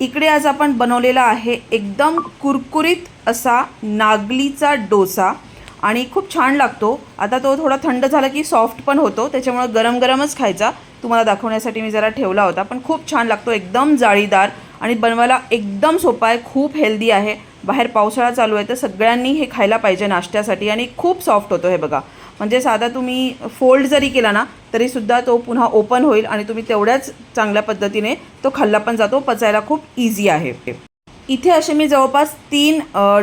इकडे आज आपण बनवलेला आहे एकदम कुरकुरीत असा नागलीचा डोसा. आणि खूप छान लागतो. आता तो थोडा थंड झाला की सॉफ्ट पण होतो. त्याच्यामुळं गरम गरमच खायचा. तुम्हाला दाखवण्यासाठी मी जरा ठेवला होता. पण खूप छान लागतो. एकदम जाळीदार आणि बनवायला एकदम सोपा आहे. खूप हेल्दी आहे. बाहेर पावसाळा चालू आहे तर सगळ्यांनी हे खायला पाहिजे नाश्त्यासाठी. आणि खूप सॉफ्ट होतो हे बघा. म्हणजे साधा तुम्ही फोल्ड जरी केला ना तरीसुद्धा तो पुन्हा ओपन होईल आणि तुम्ही तेवढ्याच चांगल्या पद्धतीने तो खाल्ला पण जातो पचायला खूप इझी आहे. इथे असे मी जवळपास तीन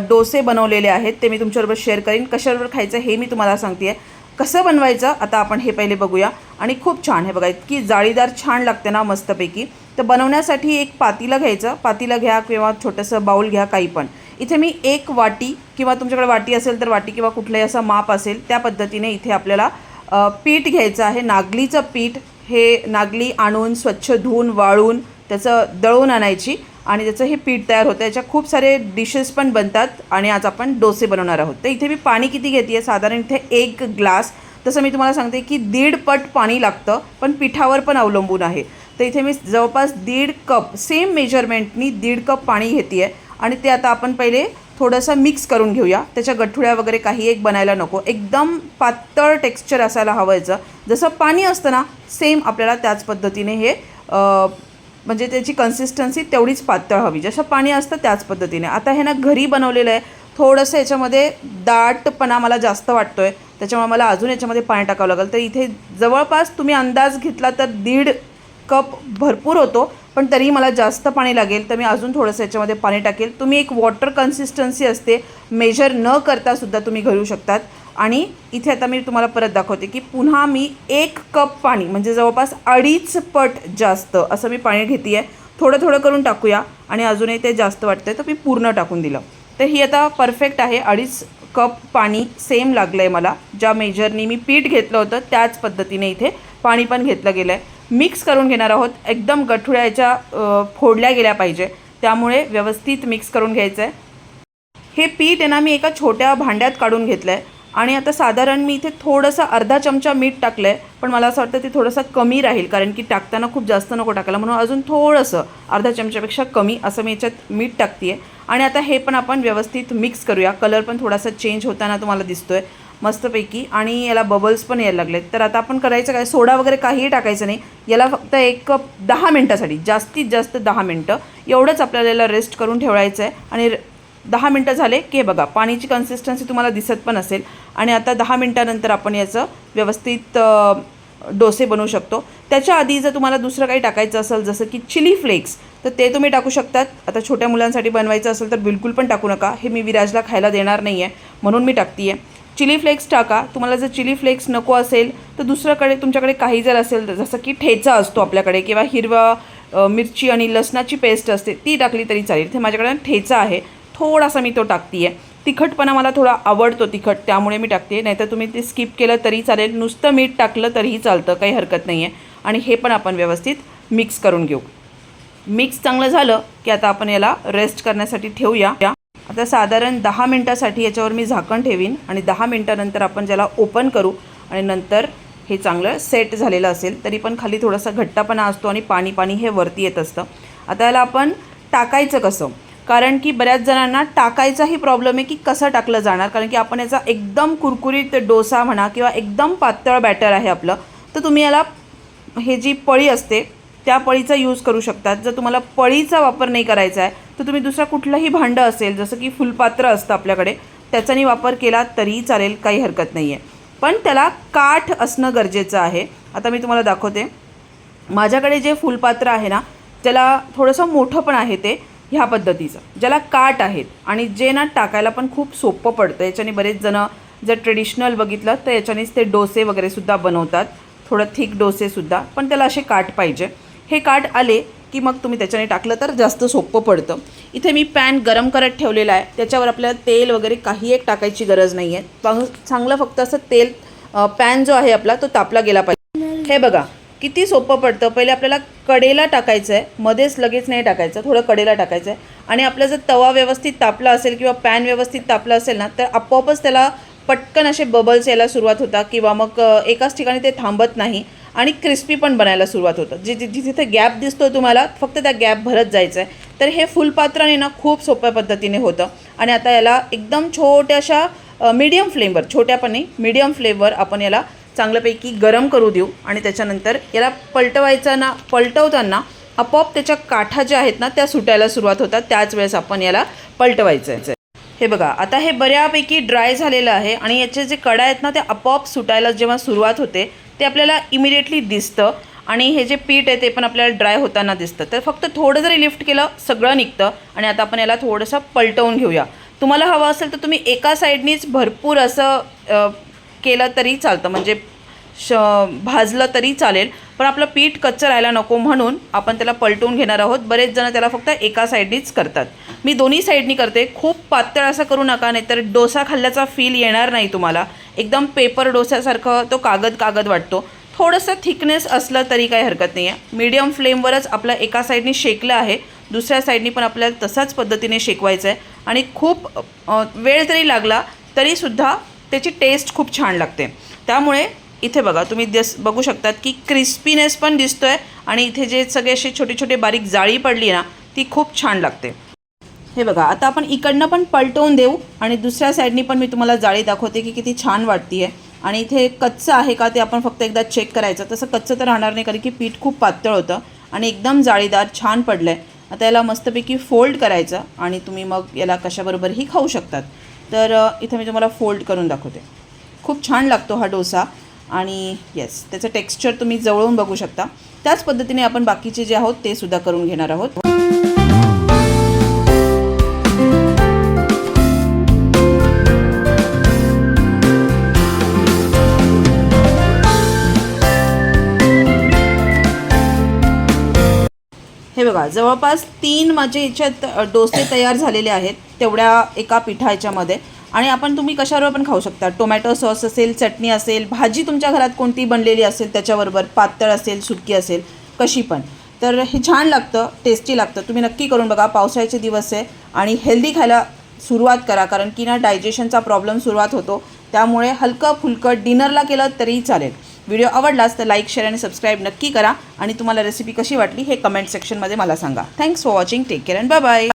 डोसे बनवलेले आहेत ते मी तुमच्याबरोबर शेअर करीन. कशाबरोबर खायचं हे मी तुम्हाला सांगते कसं बनवायचं आता आपण हे पहिले बघूया. आणि खूप छान हे बघा इतकी जाळीदार छान लागते ना मस्तपैकी. तर बनवण्यासाठी एक पातीलं घ्यायचं. पातीलं घ्या किंवा छोटंसं बाऊल घ्या काही पण. इथे मी एक वाटी किंवा तुमच्याकडे वाटी असेल तर वाटी किंवा कुठलंही असं माप असेल त्या पद्धतीने इथे आपल्याला पीठ घ्यायचं आहे. नागलीचं पीठ हे नागली आणून स्वच्छ धुवून वाळून त्याचं दळून आणायची आणि त्याचं हे पीठ तयार होतं. याच्या खूप सारे डिशेस पण बनतात आणि आज आपण डोसे बनवणार आहोत. तर इथे मी पाणी किती घेते आहे साधारण इथे एक ग्लास तसं मी तुम्हाला सांगते की दीड पट पाणी लागतं पण पिठावर पण अवलंबून आहे. तर इथे मी जवळपास दीड कप सेम मेजरमेंटनी दीड कप पाणी घेते आहे आणि ते आता आपण पहिले थोडंसं मिक्स करून घेऊया. त्याच्या गठुड्या वगैरे काही एक बनायला नको. एकदम पातळ टेक्स्चर असायला हवं याचं. जसं पाणी असतं ना सेम आपल्याला त्याच पद्धतीने हे म्हणजे त्याची कन्सिस्टन्सी तेवढीच पातळ हवी. जसं पाणी असतं त्याच पद्धतीने. आता हे ना घरी बनवलेलं आहे. थोडंसं याच्यामध्ये दाटपणा मला जास्त वाटतो आहे त्याच्यामुळे मला अजून याच्यामध्ये पाणी टाकावं लागेल. तर इथे जवळपास तुम्ही अंदाज घेतला तर दीड कप भरपूर होतो. पण तरीही मला जास्त पाणी लागेल तर मी अजून थोडंसं याच्यामध्ये पाणी टाकेल. तुम्ही एक वॉटर कन्सिस्टन्सी असते मेजर न करता सुद्धा तुम्ही घालू शकतात. आणि इथे आता मी तुम्हाला परत दाखवते की पुन्हा मी एक कप पाणी म्हणजे जवळपास अडीच पट जास्त असं मी पाणी घेते आहे थोडं थोडं करून टाकूया आणि अजूनही ते जास्त वाटतं आहे तर मी पूर्ण टाकून दिलं. तर ही आता परफेक्ट आहे अडीच कप पाणी सेम लागलं आहे मला. ज्या मेजरनी मी पीठ घेतलं होतं त्याच पद्धतीने इथे पाणी पण घेतलं गेलं आहे मिक्स करून घेणार आहोत. एकदम गठुड्या याच्या फोडल्या गेल्या पाहिजे. त्यामुळे व्यवस्थित मिक्स करून घ्यायचं आहे हे पीठ आहे ना मी एका छोट्या भांड्यात काढून घेतलं आहे आणि आता साधारण मी इथे थोडंसं अर्धा चमचा मीठ टाकलं आहे पण मला असं वाटतं ते थोडंसं कमी राहील कारण की टाकताना खूप जास्त नको टाकायला. म्हणून अजून थोडंसं अर्धा चमच्यापेक्षा कमी असं मी याच्यात मीठ टाकते आहे आणि आता हे पण आपण व्यवस्थित मिक्स करूया. कलर पण थोडासा चेंज होताना तुम्हाला दिसतो आहे मस्तपैकी. आणि याला बबल्स पण यायला लागलेत. तर आता आपण करायचं काय? सोडा वगैरे काहीही टाकायचं नाही. याला फक्त एक कप दहा मिनटासाठी जास्तीत जास्त दहा मिनटं. एवढंच आपल्याला याला रेस्ट करून ठेवायचं आहे. आणि दहा मिनटं झाले की हे बघा पाणीची कन्सिस्टन्सी तुम्हाला दिसत पण असेल. आणि आता दहा मिनटानंतर आपण याचं व्यवस्थित डोसे बनवू शकतो. त्याच्या आधी जर तुम्हाला दुसरं काही टाकायचं असेल जसं की चिली फ्लेक्स तर ते तुम्ही टाकू शकतात. आता छोट्या मुलांसाठी बनवायचं असेल तर बिलकुल पण टाकू नका. हे मी विराजला खायला देणार नाही आहे म्हणून मी टाकते आहे चिली फ्लेक्स टाका. तुम्हाला जर चिली फ्लेक्स नको असेल तर दुसऱ्याकडे तुमच्याकडे काही जर असेल तर जसं की ठेचा असतो आपल्याकडे किंवा हिरवा मिरची आणि लसणाची पेस्ट असते ती टाकली तरी चालेल. ते माझ्याकडे ठेचा आहे. थोडासा मी तो टाकते आहे तिखटपणा मला थोडा आवडतो तिखट त्यामुळे मी टाकते नाहीतर तुम्ही ते स्किप केलं तरी चालेल. नुसतं मीठ टाकलं तरीही चालतं काही हरकत नाही आहे आणि हे पण आपण व्यवस्थित मिक्स करून घेऊ. मिक्स चांगलं झालं की आता आपण याला रेस्ट करण्यासाठी ठेवूया. आता साधारण दहा मिनटासाठी याच्यावर मी झाकण ठेवीन आणि दहा मिनटानंतर आपण ज्याला ओपन करू आणि नंतर हे चांगलं सेट झालेलं असेल तरी पण खाली थोडासा घट्टापणा असतो आणि पाणी पाणी हे वरती येत असतं. आता याला आपण टाकायचं कसं? कारण की बऱ्याच जणांना टाकायचाही प्रॉब्लेम आहे की कसं टाकलं जाणार? कारण की आपण याचा एकदम कुरकुरीत डोसा म्हणा किंवा एकदम पातळ बॅटर आहे आपलं तर तुम्ही याला हे जी पळी असते त्या पळीचा यूज करू शकतात. जर तुम्हाला पळीचा वापर नाही करायचा आहे तर तुम्ही दुसरा कुठलंही भांडं असेल जसं की फुलपात्र असतं आपल्याकडे त्याचानी वापर केला तरीही चालेल काही हरकत नाही आहे पण त्याला काठ असणं गरजेचं आहे. आता मी तुम्हाला दाखवते. माझ्याकडे जे फुलपात्र आहे ना त्याला थोडंसं मोठं पण आहे ते ह्या पद्धतीचं. ज्याला काट आहेत आणि जे ना टाकायला पण खूप सोपं पडतं. याच्याने बरेच जणं जर ट्रेडिशनल बघितलं तर याच्यानेच ते डोसे वगैरे सुद्धा बनवतात. थोडं थिक डोसेसुद्धा पण त्याला असे काट पाहिजे. हे काट आले की मग तुम्ही त्याच्याने टाकलं तर जास्त सोपं पडतं. इथे मी पॅन गरम करत ठेवलेला आहे. त्याच्यावर आपल्याला तेल वगैरे काही एक टाकायची गरज नाही आहे चांगलं फक्त असं तेल पॅन जो आहे आपला तो तापला गेला पाहिजे. हे बघा किती सोपं पडतं. पहिले आपल्याला कडेला टाकायचं आहे मध्येच लगेच नाही टाकायचं. थोडं कडेला टाकायचं आहे आणि आपला जर तवा व्यवस्थित तापला असेल किंवा पॅन व्यवस्थित तापला असेल ना तर आपोआपच त्याला पटकन असे बबल्स यायला सुरुवात होता किंवा मग एकाच ठिकाणी ते थांबत नाही. आणि क्रिस्पी पण बनायला सुरुवात होतं. जे जि जिथे गॅप दिसतो तुम्हाला फक्त त्या गॅप भरत जायचं आहे तर हे फुलपात्राने ना खूप सोप्या पद्धतीने होतं. आणि आता याला एकदम छोट्याशा मीडियम फ्लेमवर छोट्या पण नाही मीडियम फ्लेमवर आपण याला चांगल्यापैकी गरम करू देऊ. आणि त्याच्यानंतर याला पलटवायचा ना पलटवताना आपोआप त्याच्या काठा ज्या आहेत ना त्या सुटायला सुरुवात होतात. त्याच वेळेस आपण याला पलटवायचं आहे हे बघा आता हे बऱ्यापैकी ड्राय झालेलं आहे. आणि याचे जे कडा आहेत ना ते आपोआप सुटायला जेव्हा सुरुवात होते ते आपल्याला इमिडिएटली दिसतं. आणि हे जे पीठ आहे ते पण आपल्याला ड्राय होताना दिसतं. तर फक्त थोडं जरी लिफ्ट केलं सगळं निघतं. आणि आता आपण याला थोडंसं पलटवून घेऊया. तुम्हाला हवं असेल तर तुम्ही एका साईडनीच भरपूर असं केलं तरी चालतं. म्हणजे श भाजलं तरी चालेल. पण आपलं पीठ कच्चं राहायला नको म्हणून आपण त्याला पलटवून घेणार आहोत. बरेच जण त्याला फक्त एका साईडनीच करतात. मी दोन्ही साईडनी करते. खूप पातळ असं करू नका नाही तर डोसा खाल्ल्याचा फील येणार नाही तुम्हाला. एकदम पेपर डोस्यासारखं तो कागद कागद वाटतो. थोडंसं थिकनेस असलं तरी काही हरकत नाही आहे मीडियम फ्लेमवरच आपलं एका साईडने शेकलं आहे दुसऱ्या साईडनी पण आपल्याला तसाच पद्धतीने शेकवायचं आहे आणि खूप वेळ जरी लागला तरीसुद्धा त्याची टेस्ट खूप छान लागते. त्यामुळे इथे बघा तुम्ही दिस बघू शकतात की क्रिस्पीनेस पण दिसतो आहे आणि इथे जे सगळे असे छोटे छोटे बारीक जाळी पडली ना ती खूप छान लागते. हे बघा आता आपण इकडनं पण पलटवून देऊ आणि दुसऱ्या साईडनी पण मी तुम्हाला जाळी दाखवते की किती छान वाटती आहे आणि इथे कच्चं आहे का ते आपण फक्त एकदा चेक करायचं. तसं कच्चं तर राहणार नाही कारण की पीठ खूप पातळ होतं आणि एकदम जाळीदार छान पडलं आहे आता याला मस्तपैकी फोल्ड करायचं आणि तुम्ही मग याला कशाबरोबरही खाऊ शकतात. तर इथे मी तुम्हाला फोल्ड करून दाखवते. खूप छान लागतो हा डोसा. आणि येस त्याचं टेक्स्चर तुम्ही जवळून बघू शकता. त्याच पद्धतीने आपण बाकीचे जे आहोत ते सुद्धा करून घेणार आहोत. हे बघा जवळपास तीन माझे याच्यात डोसे तयार झालेले आहेत तेवढ्या एका पिठा याच्यामध्ये. आणि आपण तुम्ही कशावर पण खाऊ शकता. टोमॅटो सॉस असेल चटणी असेल भाजी तुमच्या घरात कोणती बनलेली असेल त्याच्याबरोबर पातळ असेल सुकी असेल कशी पण. तर हे छान लागतं टेस्टी लागतं. तुम्ही नक्की करून बघा पावसाळ्याचे दिवस आहे आणि हेल्दी खायला सुरुवात करा कारण की ना डायजेशनचा प्रॉब्लेम सुरुवात होतो. त्यामुळे हलकं फुलकं डिनरला केलं तरी चालेल. व्हिडिओ आवडलास तर लाईक शेअर आणि सबस्क्राईब नक्की करा. आणि तुम्हाला रेसिपी कशी वाटली हे कमेंट सेक्शनमध्ये मला सांगा. Thanks for watching take care and bye bye